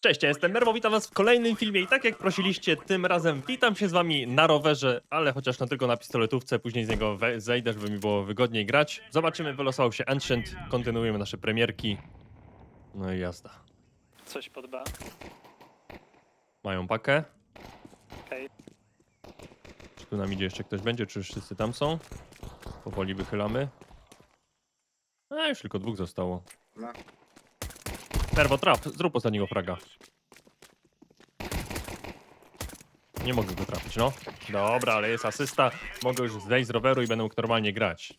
Cześć, ja jestem Merwo, witam was w kolejnym filmie i tak jak prosiliście, tym razem witam się z wami na rowerze, ale chociaż no tylko na pistoletówce, później z niego zejdę, żeby mi było wygodniej grać. Zobaczymy, wylosował się Ancient, kontynuujemy nasze premierki. No i jazda. Coś pod B. Mają pakę. Okej. Czy tu nam idzie jeszcze ktoś będzie, czy już wszyscy tam są? Powoli wychylamy. A, już tylko dwóch zostało. No. Perwo, trap, zrób ostatniego fraga. Nie mogę go trafić, no. Dobra, ale jest asysta. Mogę już zejść z roweru i będę mógł normalnie grać.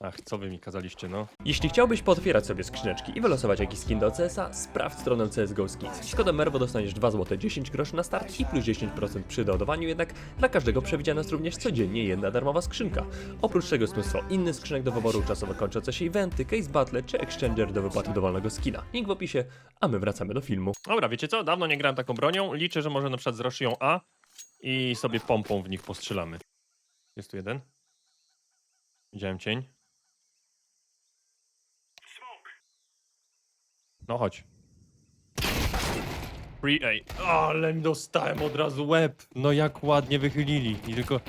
Ach, co wy mi kazaliście, no. Jeśli chciałbyś potwierać sobie skrzyneczki i wylosować jakiś skin do CS-a, sprawdź stronę CSGO Skins. Z kodem MERWO dostaniesz 2 zł 10 groszy na start i plus 10% przy doładowaniu, jednak dla każdego przewidziana jest również codziennie jedna darmowa skrzynka. Oprócz tego jest mnóstwo innych skrzynek do wyboru, czasowo kończące się eventy, case battle czy exchanger do wypłaty dowolnego skina. Link w opisie, a my wracamy do filmu. Dobra, wiecie co? Dawno nie grałem taką bronią. Liczę, że może na przykład zraszują A i sobie pompą w nich postrzelamy. Jest tu jeden. Widziałem cień. No chodź. Free A. Ale mi dostałem od razu łeb. No jak ładnie wychylili. I tylko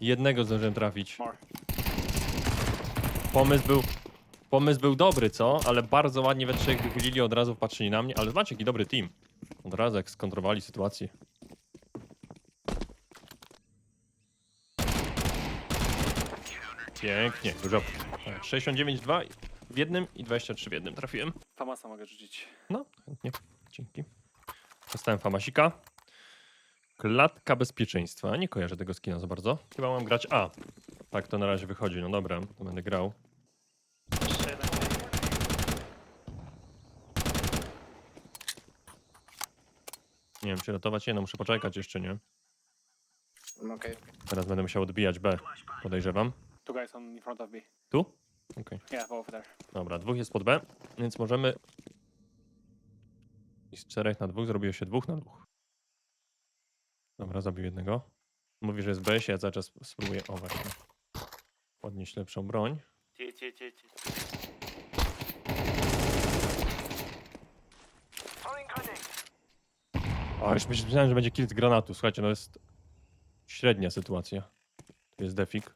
jednego zdążyłem trafić. Pomysł był... Pomysł był dobry, co? Ale bardzo ładnie we trzech wychylili, od razu patrzyli na mnie. Ale zobaczcie, jaki dobry team. Od razu jak skontrolowali sytuację. Pięknie, dużo. Tak, 69-2 w jednym i 23 w jednym trafiłem. Famasa mogę rzucić. No, chętnie. Dzięki. Dostałem famasika. Klatka bezpieczeństwa. Nie kojarzę tego skina za bardzo. Chyba mam grać A. Tak to na razie wychodzi. No dobra, to będę grał. Jeszcze jeden. Nie wiem, czy ratować je, no muszę poczekać jeszcze, nie? Okej. Teraz będę musiał odbijać B. Podejrzewam. Two guys on in front of B. Tu? Okej. Yeah, both there. Dobra, dwóch jest pod B, więc możemy... I z czterech na dwóch zrobiło się dwóch na dwóch. Dobra, zabił jednego. Mówi, że jest B, ja cały czas spróbuję... O, właśnie. Podnieść lepszą broń. O, już myślałem, że będzie kill z granatu. Słuchajcie, no jest średnia sytuacja. Tu jest defik.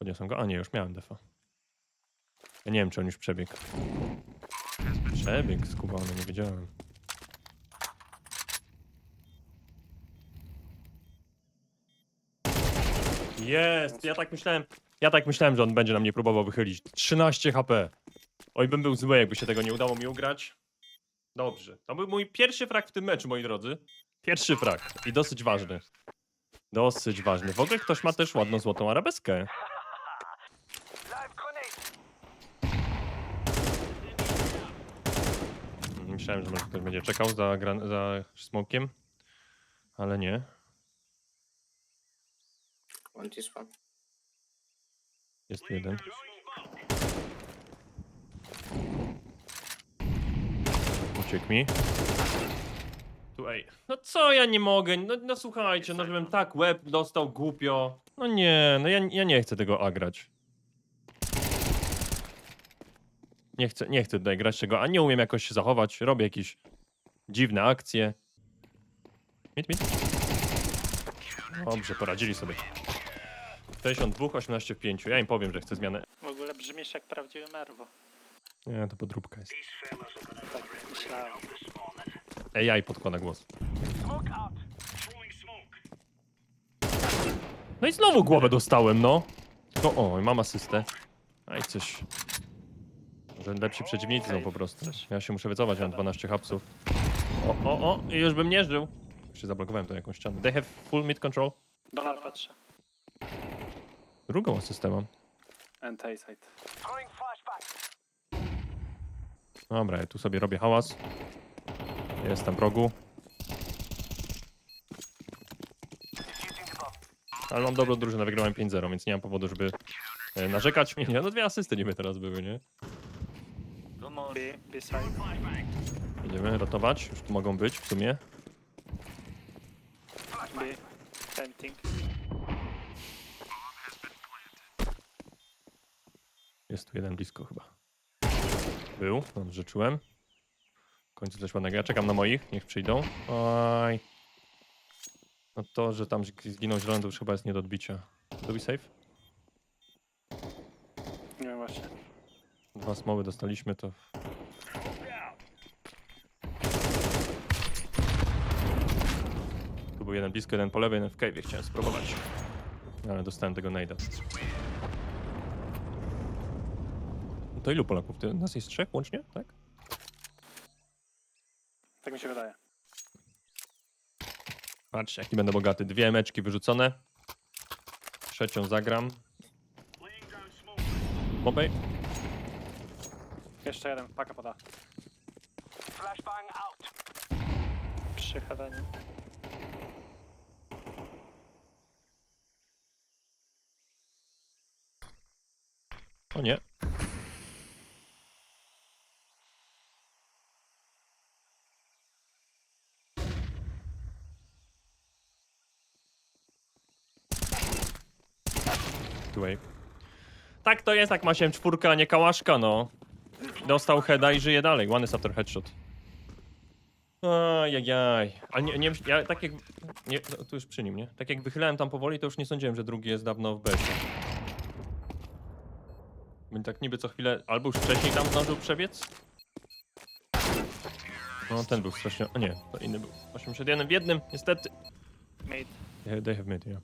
Podniosłem go. A nie, już miałem defa. Ja nie wiem, czy on już przebiegł. Przebiegł skubany, nie wiedziałem. Jest! Ja tak myślałem, ja tak myślałem, że on będzie na mnie próbował wychylić. 13 HP. Oj, bym był zły, jakby się tego nie udało mi ugrać. Dobrze. To był mój pierwszy frak w tym meczu, moi drodzy. Pierwszy frak. I dosyć ważny. Dosyć ważny. W ogóle ktoś ma też ładną złotą arabeskę. Myślałem, że może ktoś będzie czekał za, gran- za smokiem, ale nie. One one. Jest tu jeden. Uciekł mi. Tu ej. No co ja nie mogę? No, no słuchajcie, no żebym tak łeb dostał głupio. No nie, no ja, ja nie chcę tego agrać. Nie chcę, nie chcę tutaj grać tego, a nie umiem jakoś się zachować. Robię jakieś dziwne akcje. Mit, mit. Dobrze, poradzili sobie. 62, 18 w 5. Ja im powiem, że chcę zmianę. W ogóle brzmisz jak prawdziwy Merwo. Nie, to podróbka jest. Tak myślałem. AI podkłada głos. No i znowu głowę dostałem, no. Tylko, o, mam asystę. Aj, coś. Lepsi przeciwnicy są po prostu. Ja się muszę wycofać, mam 12 hapsów. O, o, o, i już bym nie żył. Jeszcze zablokowałem to jakąś ścianę. They have full mid control. Donar patrzę. Drugą asystę mam. And A-side. Dobra, ja tu sobie robię hałas. Jestem w rogu. Ale mam dobrą drużynę, wygrałem 5-0, więc nie mam powodu, żeby e, narzekać. Nie, no dwie asysty niby teraz były, nie? Side. Będziemy ratować, już tu mogą być w sumie. B. Jest tu jeden blisko chyba. Był, dobrze czułem. końcu coś ładnego. Ja czekam na moich, niech przyjdą. Oj. No to, że tam zginął zielony, to już chyba jest nie do odbicia. To be safe? Nie właśnie. Dwa smoły dostaliśmy, to... był jeden blisko, jeden po lewej, jeden w cave'ie. Chciałem spróbować. Ale dostałem tego najda. No To ilu Polaków? Ty, nas jest trzech łącznie, tak? Tak mi się wydaje. Patrzcie, jaki będę bogaty. Dwie meczki wyrzucone. Trzecią zagram. Mobej. Jeszcze jeden, paka poda. Przy headenie. O nie. Tak to jest, jak ma się czwórka, a nie kałaszka, no. Dostał heada i żyje dalej. One is after headshot. Ajajaj. Ale nie, nie, ja tak jak... Nie, no, tu już przy nim, nie? Tak jak wychylałem tam powoli, to już nie sądziłem, że drugi jest dawno w besie. Bo tak niby co chwilę, albo już wcześniej tam zdążył przebiec? No ten był strasznie, o nie, to inny był. 81 w jednym, niestety. Mid. Yeah, they have mid, yeah.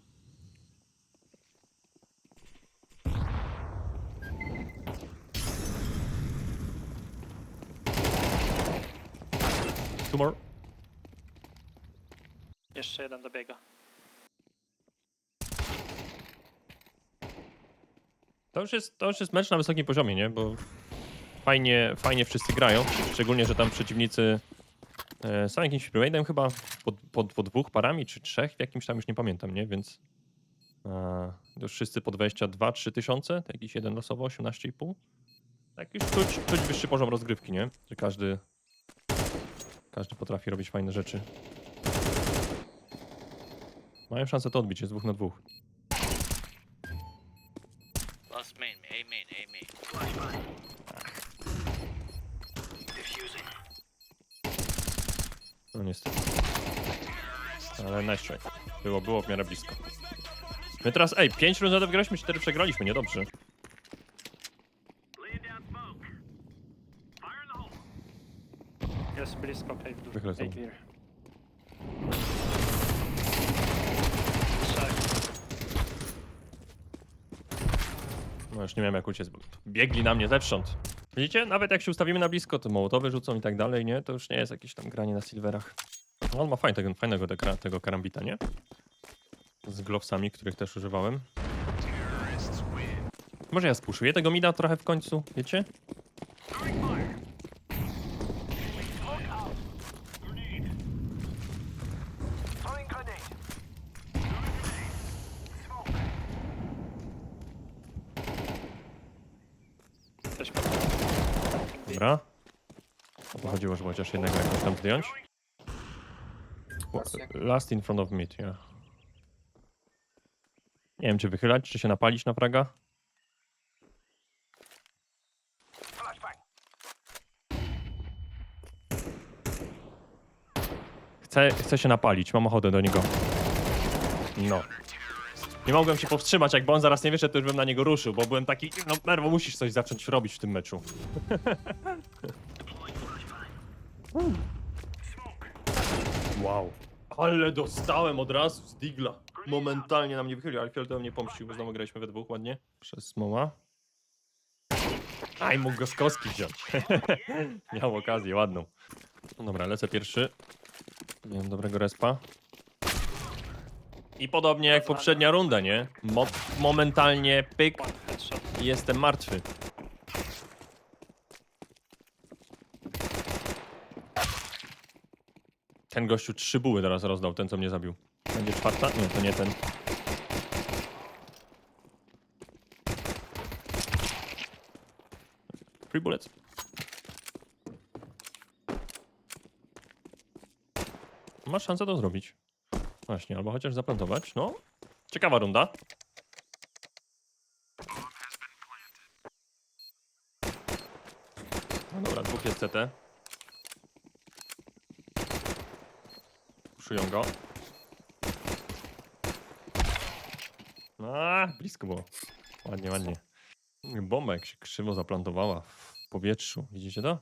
Two more. Jeszcze jeden dobiega. To już jest, to już jest mecz na wysokim poziomie, nie? Bo fajnie, fajnie wszyscy grają. Szczególnie, że tam przeciwnicy e, są jakimś premade'em chyba po, po, po dwóch parami czy trzech, w jakimś tam już nie pamiętam, nie? Więc e, już wszyscy po 22-3 tysiące, to jakiś jeden losowo 18,5. Tak już czuć, czuć wyższy poziom rozgrywki, nie? Że każdy, każdy potrafi robić fajne rzeczy. Mają szansę to odbić, jest dwóch na dwóch. Było, było w miarę blisko. My teraz, ej, 5 rund wygraliśmy, 4 przegraliśmy, niedobrze. Jest blisko cave duży. Wychylę sobie. Ej, clear. Trzech. No już nie wiem jak uciec, bo biegli na mnie zewsząd. Widzicie? Nawet jak się ustawimy na blisko, to mołotowy rzucą i tak dalej, nie? To już nie jest jakieś tam granie na silverach. No, on ma fajny, tego, fajnego tego, karambita, nie? Z glowsami, których też używałem. Może ja spuszuję tego mida trochę w końcu, wiecie? Dobra. To chodziło, żeby chociaż jednego jakoś tam zdjąć. Pasuje. Last in front of mid, ja. Nie wiem, czy wychylać, czy się napalić na fraga. Chcę, chcę się napalić, mam ochotę do niego. No. Nie mogłem się powstrzymać, jakby on zaraz nie wyszedł, to już bym na niego ruszył, bo byłem taki, no Merwo, musisz coś zacząć robić w tym meczu. Wow. Ale dostałem od razu z Digla. Momentalnie na mnie wychylił, ale fioletowy mnie pomścił, bo znowu graliśmy we dwóch ładnie. Przez Smoła. Aj, mógł go z kostki wziąć. Miał okazję, ładną. No dobra, lecę pierwszy. Nie mam dobrego respa. I podobnie jak poprzednia runda, nie? Mo momentalnie pyk jestem martwy. Ten gościu trzy buły teraz rozdał, ten co mnie zabił. Będzie czwarta? Nie, to nie ten. Free bullets. Masz szansę to zrobić. Właśnie, albo chociaż zaplantować. No, ciekawa runda. No dobra, dwóch jest CT. Puszują go. A, blisko było. Ładnie, ładnie. Bomba jak się krzywo zaplantowała w powietrzu. Widzicie to?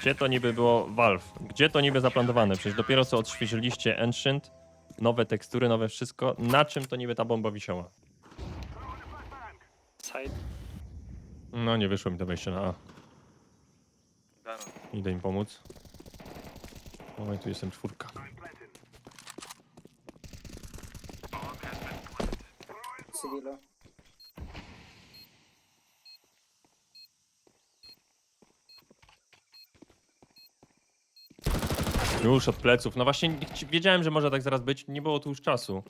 Gdzie to niby było Valve? Gdzie to niby zaplantowane? Przecież dopiero co odświeżyliście Ancient, nowe tekstury, nowe wszystko. Na czym to niby ta bomba wisiała? Side. No nie wyszło mi to wejście na A. Idę im pomóc. Oj, tu jestem czwórka. Już od pleców. No właśnie wiedziałem, że może tak zaraz być. Nie było tu już czasu.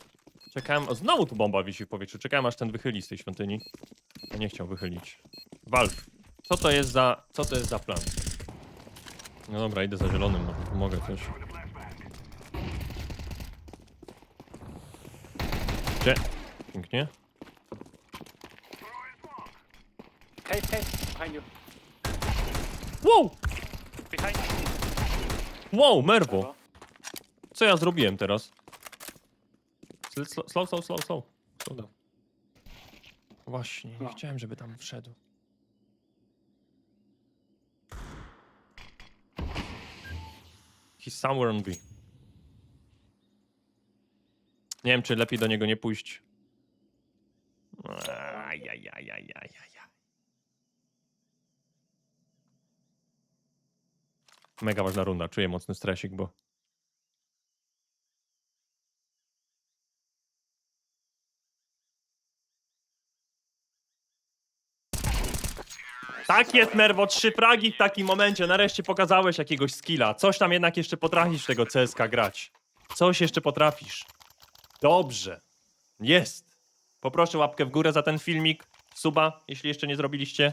Czekałem. O, znowu tu bomba wisi w powietrzu. Czekałem aż ten wychyli z tej świątyni. A nie chciał wychylić. Valve. Co to jest za. Co to jest za plan? No dobra, idę za zielonym, może pomogę coś. Gdzie? Pięknie. Cave, cave. Behind you. Wow! Behind you. Wow, Merwo! Co ja zrobiłem teraz? Sl- Slow, slow, slow, slow, slow. Slow down. Właśnie, nie No. chciałem, żeby tam wszedł. He's somewhere on B. Nie wiem, czy lepiej do niego nie pójść. Mega ważna runda, czuję mocny stresik, bo... Tak jest, Merwo, trzy fragi w takim momencie. Nareszcie pokazałeś jakiegoś skilla. Coś tam jednak jeszcze potrafisz tego CSK grać. Coś jeszcze potrafisz. Dobrze. Jest. Poproszę łapkę w górę za ten filmik. Suba, jeśli jeszcze nie zrobiliście.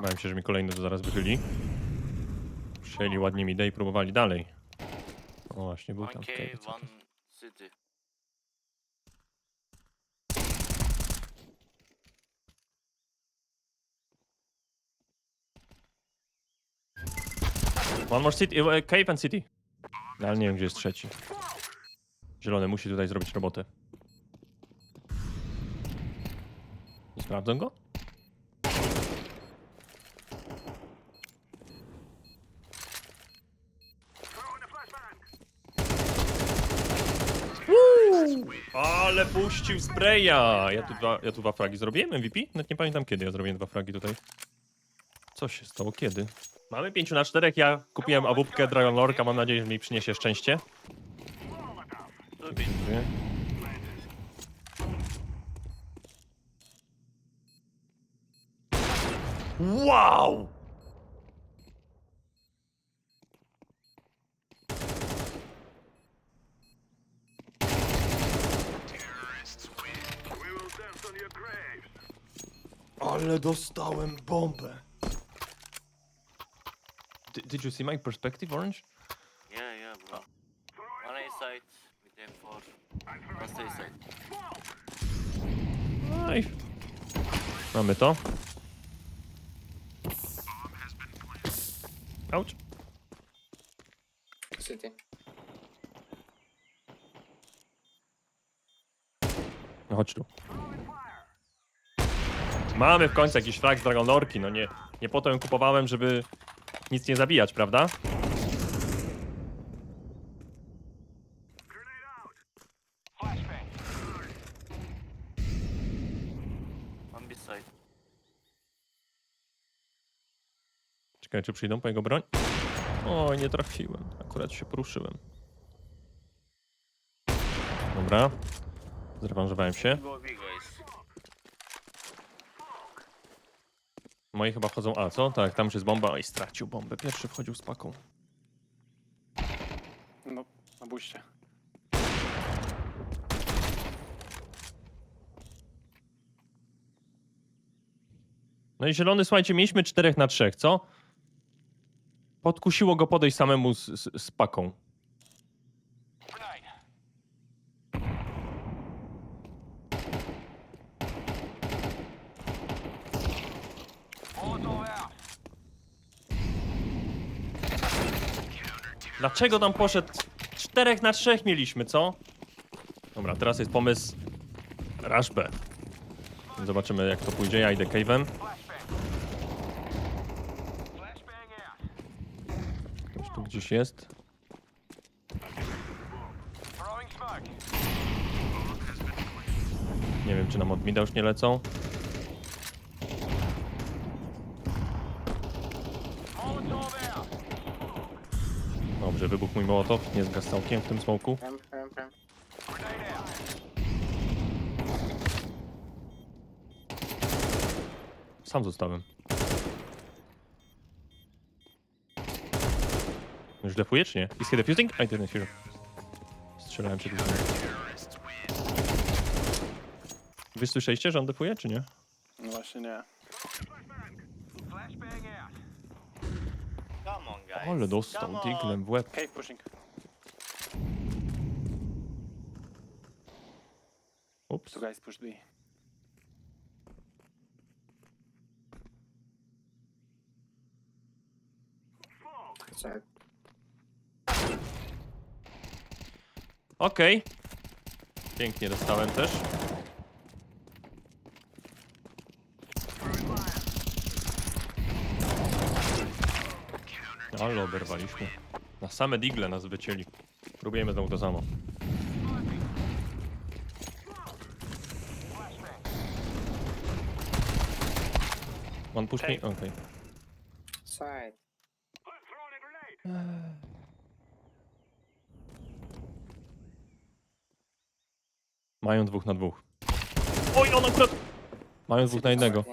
Bałem się, że mi kolejny to zaraz wychyli. Przyjęli ładnie mi i próbowali dalej. O właśnie, był tam. cave, okej, one city. One more city, e, cave and city. No, ale nie wiem, gdzie jest trzeci. Zielony musi tutaj zrobić robotę. Nie sprawdzę go? Ale puścił spraya! Ja tu, dwa, ja tu dwa fragi zrobiłem MVP? Nawet nie pamiętam kiedy ja zrobiłem dwa fragi tutaj. Co się stało? Kiedy? Mamy 5 na 4. Ja kupiłem awupkę Dragon Lorka. Mam nadzieję, że mi przyniesie szczęście. Dziękuję. Wow! Ale dostałem bombę. Did, did you see my perspective, Orange? Yeah, yeah, bro. One A side with M4. Last A side. No i... Mamy to. Ouch. City. No chodź tu. Mamy w końcu jakiś frag z Dragon Lorki, no nie, nie po to ją kupowałem, żeby nic nie zabijać, prawda? Side. Czekaj, czy przyjdą po jego broń? Oj, nie trafiłem. Akurat się poruszyłem. Dobra. Zrewanżowałem się. Go B, guys. Moi chyba wchodzą A, co? Tak, tam już jest bomba. Oj, stracił bombę. Pierwszy wchodził z paką. No, na buście. No i zielony, słuchajcie, mieliśmy 4 na 3, co? Podkusiło go podejść samemu z, z, z paką. Dlaczego tam poszedł? Czterech na trzech mieliśmy, co? Dobra, teraz jest pomysł Rush. Zobaczymy jak to pójdzie, ja idę cave'em. Ktoś tu gdzieś jest. Nie wiem, czy nam od mida już nie lecą. Dobrze, wybuchł mój mołotow, nie zgasł całkiem w tym smoku. Sam zostałem. Już defuje czy nie? Is he defusing? I didn't hear. Strzelałem przed chwilą. Wy słyszeliście, że on defuje, czy nie? No właśnie nie. Come on, guys. Ale dostał diglem w łeb. Cave pushing. Ups. Two guys push B. Side. Okej. Pięknie dostałem też. Ale oberwaliśmy. Na same digle nas wycięli. Próbujemy znowu to samo. One push me? Okej. Side. Mają dwóch na dwóch. Oj, on akurat... Mają dwóch na jednego.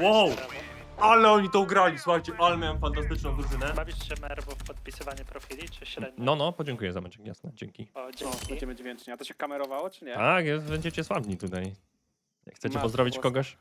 Wow! Ale oni to ugrali, słuchajcie, ale miałem fantastyczną drużynę. Bawisz się Merwo w podpisywanie profili, czy średnio? No, no, podziękuję za meczek, jasne, dzięki. O, No, dzięki. będziemy dźwięcznie. A to się kamerowało, czy nie? Tak, jest, będziecie sławni tutaj. Jak chcecie Masz pozdrowić głos. kogoś?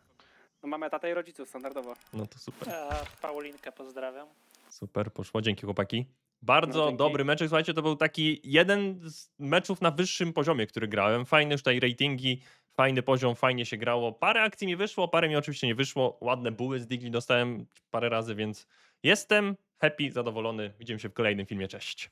No mamy tatę i rodziców, standardowo. No to super. A Paulinkę pozdrawiam. Super, poszło, dzięki chłopaki. Bardzo No, dzięki. dobry meczek, słuchajcie, to był taki jeden z meczów na wyższym poziomie, który grałem. Fajne już tutaj ratingi, fajny poziom, fajnie się grało. Parę akcji mi wyszło, parę mi oczywiście nie wyszło. Ładne buły z Digli dostałem parę razy, więc jestem happy, zadowolony. Widzimy się w kolejnym filmie, cześć.